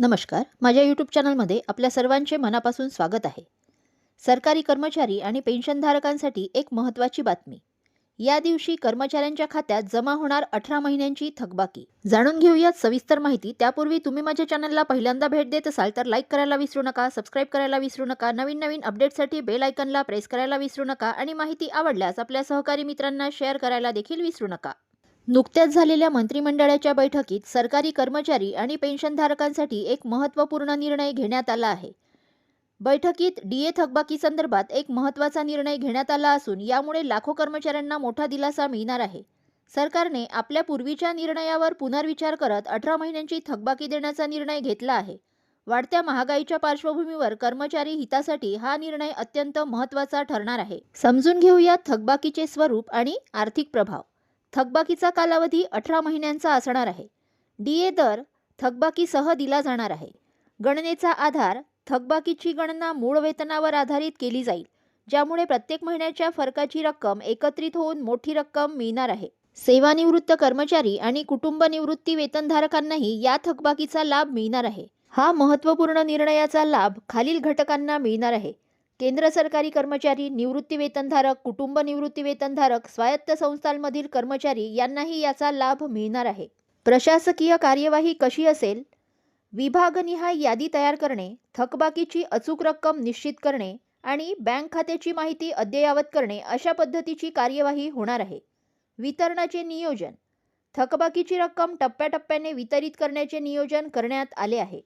नमस्कार. माझ्या यूट्यूब चॅनलमध्ये आपल्या सर्वांचे मनापासून स्वागत आहे. सरकारी कर्मचारी आणि पेन्शनधारकांसाठी एक महत्त्वाची बातमी. या दिवशी कर्मचाऱ्यांच्या खात्यात जमा होणार अठरा महिन्यांची थकबाकी. जाणून घेऊयात सविस्तर माहिती. त्यापूर्वी तुम्ही माझ्या चॅनलला पहिल्यांदा भेट देत असाल तर लाईक करायला विसरू नका सबस्क्राईब करायला विसरू नका नवीन नवीन अपडेटसाठी बेल आयकनला प्रेस करायला विसरू नका आणि माहिती आवडल्यास आपल्या सहकारी मित्रांना शेअर करायला देखील विसरू नका. नुकत्याच झालेल्या मंत्रिमंडळाच्या बैठकीत सरकारी कर्मचारी आणि पेन्शनधारकांसाठी एक महत्त्वपूर्ण निर्णय घेण्यात आला आहे. बैठकीत डीए थकबाकी संदर्भात एक महत्त्वाचा निर्णय घेण्यात आला असून यामुळे लाखो कर्मचाऱ्यांना मोठा दिलासा मिळणार आहे. सरकारने आपल्या पूर्वीच्या निर्णयावर पुनर्विचार करत अठरा महिन्यांची थकबाकी देण्याचा निर्णय घेतला आहे. वाढत्या महागाईच्या पार्श्वभूमीवर कर्मचारी हितासाठी हा निर्णय अत्यंत महत्त्वाचा ठरणार आहे. समजून घेऊया थकबाकीचे स्वरूप आणि आर्थिक प्रभाव. थकबाकीचा कालावधी अठरा महिन्यांचा असणार आहे. डीए दर थकबाकीसह दिला जाणार आहे. गणनेचा आधार थकबाकीची गणना मूळ वेतनावर आधारित केली जाईल ज्यामुळे प्रत्येक महिन्याच्या फरकाची रक्कम एकत्रित होऊन मोठी रक्कम मिळणार आहे. सेवानिवृत्त कर्मचारी आणि कुटुंब निवृत्ती वेतनधारकांनाही या थकबाकीचा लाभ मिळणार आहे. हा महत्त्वपूर्ण निर्णयाचा लाभ खालील घटकांना मिळणार आहे. केंद्र सरकारी कर्मचारी निवृत्तीवेतनधारक कुटुंब निवृत्तीवेतनधारक स्वायत्त संस्थांमधील कर्मचारी यांनाही याचा लाभ मिळणार आहे. प्रशासकीय कार्यवाही कशी असेल? विभागनिहाय यादी तयार करणे थकबाकीची अचूक रक्कम निश्चित करणे आणि बँक खात्याची माहिती अद्ययावत करणे अशा पद्धतीची कार्यवाही होणार आहे. वितरणाचे नियोजन थकबाकीची रक्कम टप्प्याटप्प्याने वितरित करण्याचे नियोजन करण्यात आले आहे.